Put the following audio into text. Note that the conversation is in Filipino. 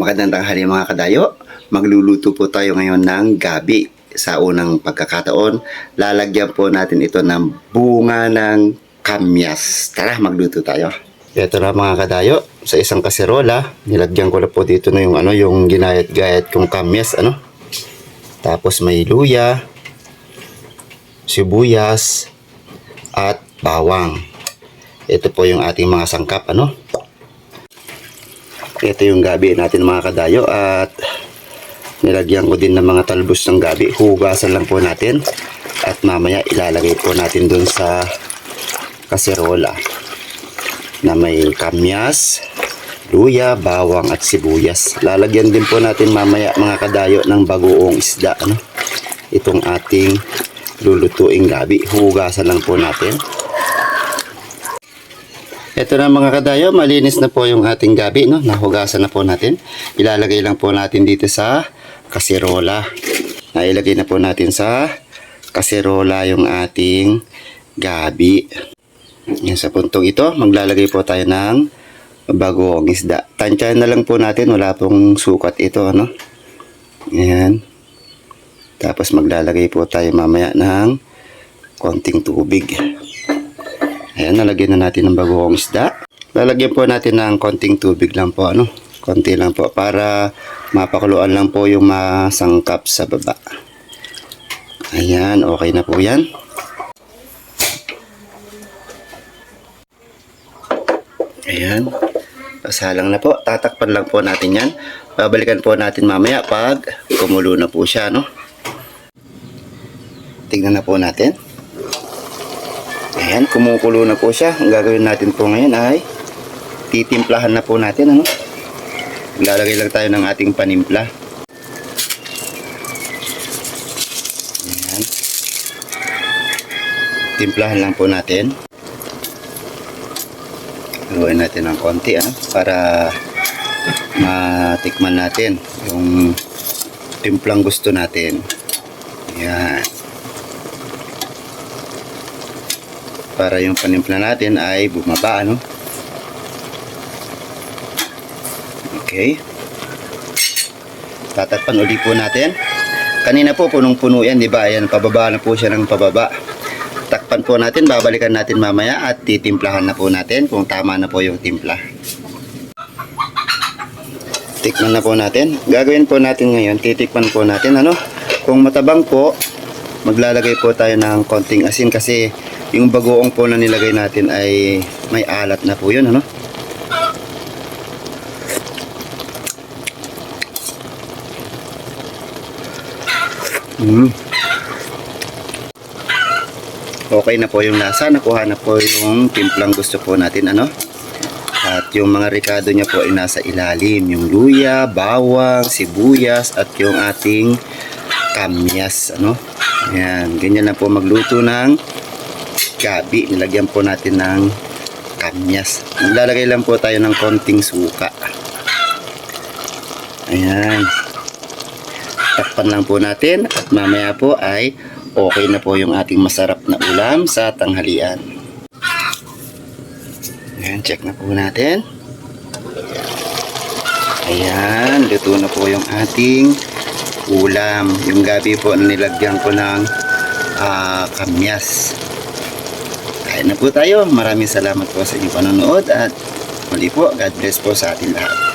Magandang tanghali mga kadayo. Magluluto po tayo ngayon ng gabi. Sa unang pagkakataon, lalagyan po natin ito ng bunga ng kamyas. Tara, magluto tayo. Ito na mga kadayo, sa isang kaserola, nilagyan ko na po dito na yung ano, yung ginayat-gayat kong kamyas, ano. Tapos may luya, sibuyas, at bawang. Ito po yung ating mga sangkap, ano. Ito yung gabi natin mga kadayo at nilagyan ko din ng mga talbos ng gabi. Hugasan lang po natin at mamaya ilalagay po natin dun sa kaserola na may kamyas, luya, bawang at sibuyas. Lalagyan din po natin mamaya mga kadayo ng bagoong isda. Ano? Itong ating lulutuing gabi. Hugasan lang po natin. Ito na mga kadayo, malinis na po yung ating gabi, no? Nahugasan na po natin. Ilalagay lang po natin dito sa kaserola. Nailagay na po natin sa kaserola yung ating gabi. Yan sa puntong ito, maglalagay po tayo ng bagong isda. Tansyahan na lang po natin, wala pong sukat ito, ano? Yan. Tapos maglalagay po tayo mamaya ng konting tubig. Ayan, nalagyan na natin ng bagoong isda. Lalagyan po natin ng konting tubig lang po, ano? Konti lang po para mapakuluan lang po yung masangkap sa baba. Ayan, okay na po yan. Ayan. Pasalang na po. Tatakpan lang po natin yan. Babalikan po natin mamaya pag kumulo na po siya, no? Tingnan na po natin. Ayan, kumukulo na po siya. Ang gagawin natin po ngayon ay titimplahan na po natin. Ano? Lalagay lang tayo ng ating panimpla. Ayan. Timplahan lang po natin. Gawin natin ng konti ano? para matikman natin yung timplang gusto natin. Ayan. Para yung panimpla natin ay bumaba ano okay. Tatakpan uli po natin. Kanina po punong puno yan di ba? Ayan pababa na po siya ng pababa. Takpan po natin babalikan natin mamaya at titimplahan na po natin kung tama na po yung timpla. Tikman na po natin. Gagawin po natin ngayon titikman po natin ano? Kung matabang po maglalagay po tayo ng konting asin kasi yung bagoong po na nilagay natin ay may alat na po yun ano? Mm. okay na po yung lasa. Nakuha na po yung timplang gusto po natin ano? At yung mga ricado niya po ay nasa ilalim. Yung luya, bawang, sibuyas at yung ating kamyas ano? Yan, ganyan na po magluto ng gabi. Nilagyan po natin ng kamyas. Maglalagay lang po tayo ng konting suka. Ayan. Takpan lang po natin at mamaya po ay okay na po yung ating masarap na ulam sa tanghalian. Ayan, check na po natin. Ayan, luto na po yung ating ulam. Yung gabi po nilagyan ko ng ah, kamyas. Kain na po tayo. Maraming salamat po sa inyong panonood at muli po, God bless po sa ating lahat.